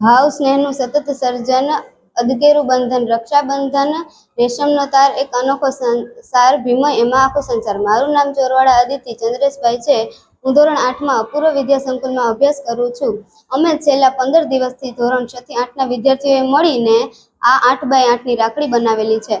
ભાવ, સ્નેહનું સતત સર્જન અદકેરું બંધન, રક્ષાબંધન, રેશમનો તાર, એક અનોખો સંસાર ભીમય એમાં આખો સંસાર. મારું નામ ચોરવાડા અદિતિ ચંદ્રેશભાઈ છે. હું ધોરણ આઠમાં અપૂર્વ વિદ્યા સંકુલમાં અભ્યાસ કરું છું. અમે છેલ્લા પંદર દિવસથી ધોરણ છ થી આઠના વિદ્યાર્થીઓએ મળીને આ આઠ બાય આઠની રાખડી બનાવેલી છે.